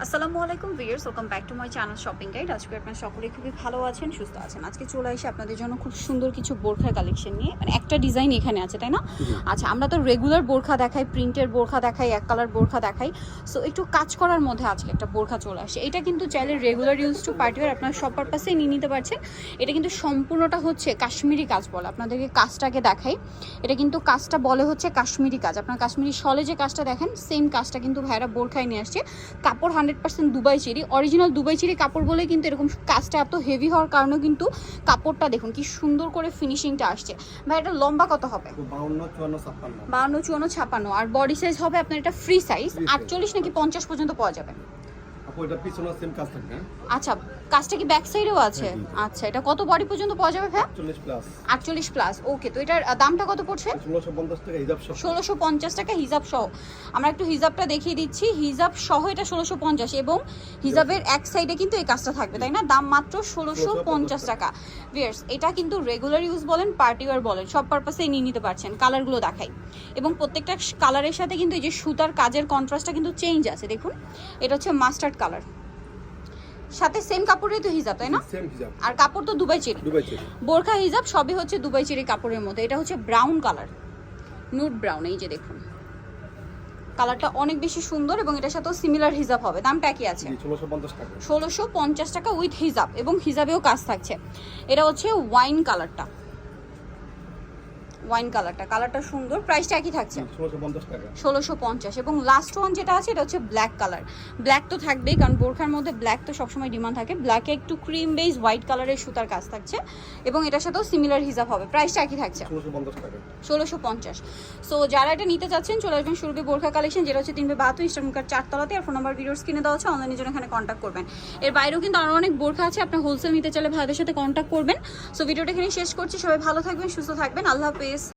আসসালামু আলাইকুম viewers welcome back to my channel shopping guide আজকে আপনার সকলে খুবই ভালো আছেন সুস্থ আছেন। আজকে চলে আসি আপনাদের জন্য খুব সুন্দর কিছু বোরখার কালেকশন নিয়ে। মানে একটা ডিজাইন এখানে আছে তাই না? আচ্ছা আমরা তো রেগুলার বোরখা দেখাই প্রিন্টের বোরখা দেখাই এক কালার বোরখা দেখাই। সো একটু কাজ করার মধ্যে আজকে একটা বোরখা চলে আসে। এটা কিন্তু চাইলে রেগুলার ইউজ টু পার্টিওয়ার আপনার সব পারপাসেই নিয়ে নিতে পারছেন। এটা কিন্তু সম্পূর্ণটা হচ্ছে কাশ্মীরি কাজ বলে। আপনাদেরকে কাজটাকে দেখাই। এটা কিন্তু কাজটা বলে হচ্ছে কাশ্মীরি কাজ। আপনার কাশ্মীরি শলে যে কাজটা দেখেন সেম কাজটা কিন্তু ভাইরা বোরখায় নিয়ে আসছে। কাপড় hundred percent Dubai cherry. Original Dubai cherry কাপড় বলে কিন্তু এরকম কাজটা এত হেভি হওয়ার কারণে কিন্তু কাপড়টা দেখুন কি সুন্দর করে ফিনিশিংটা আসছে। ভাই এটা লম্বা কত হবে? বাউন্ন চুয়ান্ন ছাপান্ন আর বডি সাইজ হবে আপনার এটা ফ্রি সাইজ আটচল্লিশ নাকি পঞ্চাশ পর্যন্ত পাওয়া যাবে? হ্যাঁ? আচ্ছা কাজটা কি ব্যাক সাইডেও আছে? হ্যাঁ। আচ্ছা এটা কত বডি পর্যন্ত পাওয়া যাবে ভাই চল্লিশ প্লাস আটচল্লিশ প্লাস ওকে তো এটার দামটা কত পড়ছে? ষোলোশো পঞ্চাশ টাকা সহ। হিজাব সহ। আমরা একটু হিজাবটা দেখিয়ে দিচ্ছি। হিজাব সহ এটা ষোলোশো পঞ্চাশ এবং হিজাবের এক সাইডে কিন্তু এই কাজটা থাকবে তাই না? দাম মাত্র ষোলোশো পঞ্চাশ টাকা। ভিয়ার্স এটা কিন্তু রেগুলার ইউজ বলেন পার্টি ওয়ার বলেন সব পারপাসেই নিয়ে নিতে পারছেন কালারগুলো দেখাই। এবং প্রত্যেকটা কালারের সাথে কিন্তু এই যে সুতার কাজের কন্ট্রাস্টটা কিন্তু চেঞ্জ আছে দেখুন। এটা হচ্ছে মাস্টার্ড কালার সাথে সেম কাপড়েই তো হিজাব তাই না? সেম আর কাপড় তো দুবাই চেরি। Dubai cherry. বোরখা হিজাব সবই হচ্ছে দুবাই চেরি কাপড়ের মধ্যে। এটা হচ্ছে ব্রাউন কালার নুট ব্রাউন এই যে দেখুন। কালারটা অনেক বেশি সুন্দর এবং এটার সাথেও সিমিলার হিজাব হবে। দামটা একই আছে। ষোলোশো পঞ্চাশ টাকা। ষোলোশো পঞ্চাশ টাকা উইথ হিজাব এবং হিজাবেও কাজ থাকছে। এটা হচ্ছে ওয়াইন কালারটা ওয়াইন কালারটা কালারটা সুন্দর প্রাইসটা একই থাকছে। ষোলোশো পঞ্চাশ এবং লাস্ট ওয়ান যেটা আছে এটা হচ্ছে ব্ল্যাক কালার ব্ল্যাক তো থাকবেই কারণ বোরখার মধ্যে ব্ল্যাক তো সবসময় ডিমান্ড থাকে। ব্ল্যাকে একটু ক্রিম বেস হোয়াইট কালারের সুতার কাজ থাকছে। এবং এটার সাথেও সিমিলার হিসাব হবে। প্রাইসটা একই থাকছে। ষোলোশো পঞ্চাশ সো যারা এটা নিতে চাচ্ছেন চলে আসবেন শুরুতে বোরখা কালেকশন যেটা হচ্ছে তিনবে বাহাত্তর ইস্টার্নকার চারতলাতে আর ফোন নাম্বার ভিডিওস কিনে দেওয়া হচ্ছে অনলাইনের জন্য এখানে কন্ট্যাক্ট করবেন। এর বাইরেও কিন্তু আরও অনেক বোরখা আছে আপনার হোলসেল নিতে চাইলে ভাইদের সাথে কন্ট্যাক্ট করবেন। সো ভিডিওটা এখানে শেষ করছি। সবাই ভালো থাকবেন সুস্থ থাকবেন। আল্লাহ হাফেজ।